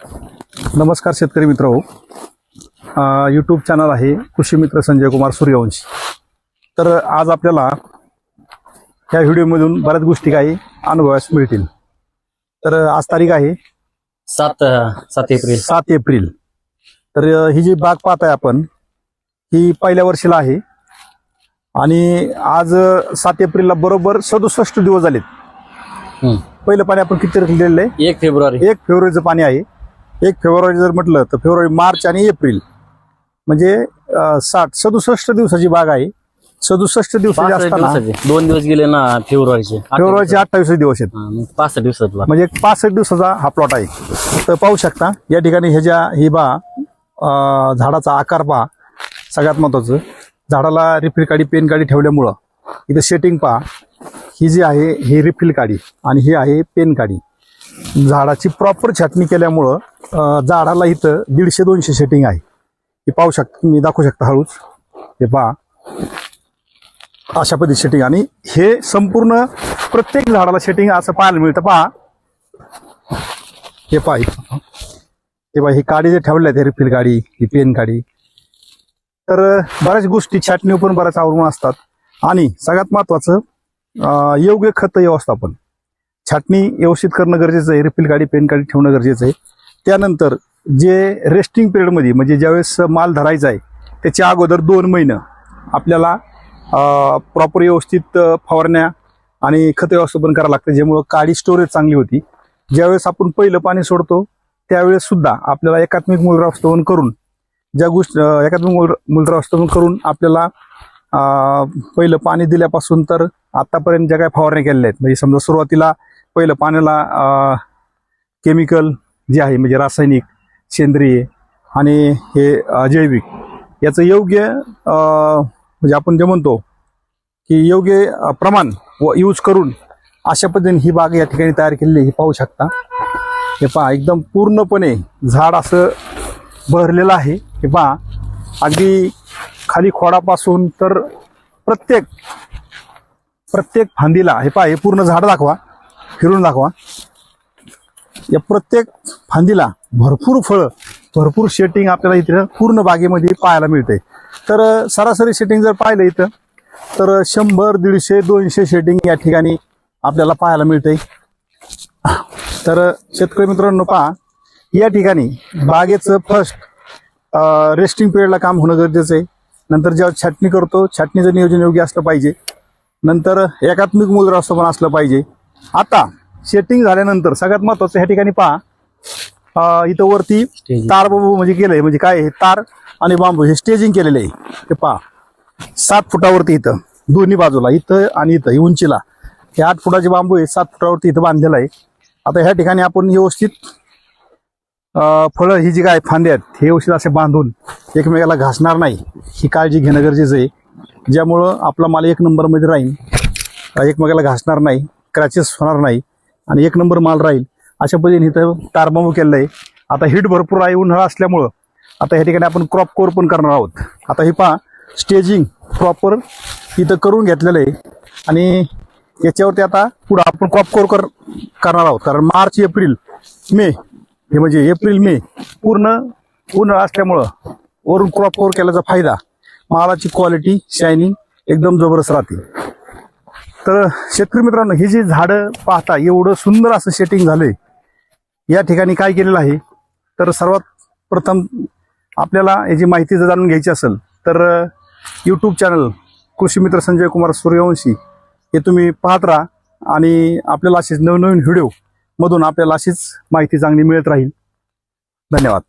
नमस्कार शेतकरी मित्र हो यूट्यूब चॅनल आहे कृषी मित्र संजय कुमार सूर्यवंशी. तर आज आपल्याला या व्हिडिओमधून बऱ्याच गोष्टी काही अनुभवास मिळतील. तर आज तारीख आहे सात सात एप्रिल. सात एप्रिल. तर ही जी बाग पाहताय आपण ही पहिल्या वर्षीला आहे. आणि आज सात एप्रिलला बरोबर सदुसष्ट दिवस झालेत. पहिलं पाणी आपण किती दिलेलं आहे? एक फेब्रुवारी. एक फेब्रुवारीचं पाणी आहे. एक फेब्रुवारी जर म्हटलं तर फेब्रुवारी मार्च आणि एप्रिल. म्हणजे साठ सदुसष्ट दिवसाची बाग आहे. सदुसष्ट दिवसाची. असताना दोन दिवस गेले ना फेब्रुवारीचे. फेब्रुवारीचे अठ्ठावीस दिवस आहेत पासष्ट दिवसात म्हणजे एक पासष्ट दिवसाचा हा प्लॉट आहे. तर पाहू शकता या ठिकाणी ह्याच्या ही बा झाडाचा आकार पहा. सगळ्यात महत्वाचं झाडाला रिफिल काडी पेन काडी ठेवल्यामुळं. इथं सेटिंग पहा. ही जी आहे ही रिफिल काडी आणि ही आहे पेन काडी. झाडाची प्रॉपर छाटणी केल्यामुळं झाडाला इथं दीडशे दोनशे सेटिंग आहे. हे पाहू शकता तुम्ही दाखवू शकता हळूच. हे पहा. अशा पद्धती सेटिंग आणि हे संपूर्ण प्रत्येक झाडाला सेटिंग असं पाहायला मिळतं. पहा. हे पहा हे पहा ही काडी जे ठेवल्या ते रिफिल गाडी ही पेन गाडी तर बऱ्याच गोष्टी छाटणी पण बऱ्याच अवलंबून असतात. आणि सगळ्यात महत्वाचं योग्य खत व्यवस्थापन. छाटणी व्यवस्थित करणं गरजेचं आहे रिफिल गाडी पेन गाडी ठेवणं गरजेचं आहे. त्यानंतर जे रेस्टिंग पिरियडमध्ये म्हणजे ज्यावेळेस माल धरायचा आहे त्याच्या अगोदर दोन महिनं आपल्याला प्रॉपर व्यवस्थित फवारण्या आणि खत व्यवस्थापन करावं लागतं. ज्यामुळं काळी स्टोरेज चांगली होती. ज्यावेळेस आपण पहिलं पाणी सोडतो त्यावेळेस सुद्धा आपल्याला एकात्मिक मूलव्यवस्थापन करून ज्या गोष्ट एकात्मिक मूल मूलव्यवस्थापन करून आपल्याला पहिलं पाणी दिल्यापासून तर आत्तापर्यंत ज्या काही फवारण्या केलेल्या आहेत म्हणजे समजा सुरुवातीला पहिलं पाण्याला केमिकल जे आहे म्हणजे रासायनिक सेंद्रिय आणि हे जैविक याचं योग्य म्हणजे आपण जे म्हणतो की योग्य प्रमाण व यूज करून अशा पद्धतीने ही बाग या ठिकाणी तयार केलेली ही पाहू शकता. हे पहा एकदम पूर्णपणे झाड असं भरलेलं आहे. हे पहा अगदी खाली खोडापासून तर प्रत्येक प्रत्येक फांदीला हे पहा हे पूर्ण झाड दाखवा. फिरून दाखवा. या प्रत्येक फांदीला भरपूर फळं भरपूर शेटिंग आपल्याला इथं पूर्ण बागेमध्ये पाहायला मिळते. तर सरासरी शेटिंग जर पाहिलं इथं तर शंभर दीडशे दोनशे शेटिंग या ठिकाणी आपल्याला पाहायला मिळते तर शेतकरी मित्रांनो पहा या ठिकाणी बागेचं फर्स्ट रेस्टिंग पिरियडला काम होणं गरजेचं आहे. नंतर जेव्हा छाटणी करतो छाटणीचं नियोजन योग्य असलं पाहिजे. नंतर एकात्मिक मूलराष्ट्र पण असलं पाहिजे. आता सेटिंग झाल्यानंतर सगळ्यात महत्वाचं ह्या ठिकाणी पहा. इथं वरती. तार बांबू म्हणजे केलंय म्हणजे काय आहे? तार आणि बांबू हे स्टेजिंग केलेलं आहे. हे पहा. सात फुटावरती इथं दोन्ही बाजूला इथं आणि इथं ही उंचीला. हे आठ फुटाचे बांबू आहे. सात फुटावरती इथं बांधलेलं आहे. आता ह्या ठिकाणी आपण व्यवस्थित अं, फळं ही जी काय फांदे आहेत हे व्यवस्थित असे बांधून एकमेकाला घासणार नाही. ही काळजी घेणं गरजेचं आहे. ज्यामुळं आपला माल एक नंबरमध्ये राहील एकमेकाला घासणार नाही. क्रॅचेस होणार नाही. आणि एक नंबर माल राहील. अशा पद्धतीने इथं तारबांबू केलेलं आहे आता हिट भरपूर आहे उन्हाळा असल्यामुळं. आता ह्या ठिकाणी आपण क्रॉप कोर पण करणार आहोत. आता हे पहा स्टेजिंग प्रॉपर इथं करून घेतलेलं आहे. आणि याच्यावरती आता पुढं आपण क्रॉप कोर कर करणार आहोत. कारण मार्च एप्रिल मे हे म्हणजे एप्रिल मे पूर्ण उन्हाळा असल्यामुळं वरून क्रॉप कोर केल्याचा फायदा. मालाची क्वालिटी शायनिंग एकदम जबरदस्त राहते. तर शेतकरी मित्रांनो ही जी झाडं पाहता एवढं सुंदर असं सेटिंग झालंय. या ठिकाणी काय केलेलं आहे? तर सर्वात प्रथम आपल्याला याची माहिती जर जाणून घ्यायची असेल तर यूट्यूब चॅनल कृषी मित्र संजय कुमार सूर्यवंशी हे तुम्ही पाहत राहा आणि आपल्याला असेच नवनवीन व्हिडिओ मधून आपल्याला अशीच माहिती चांगली मिळत राहील. धन्यवाद.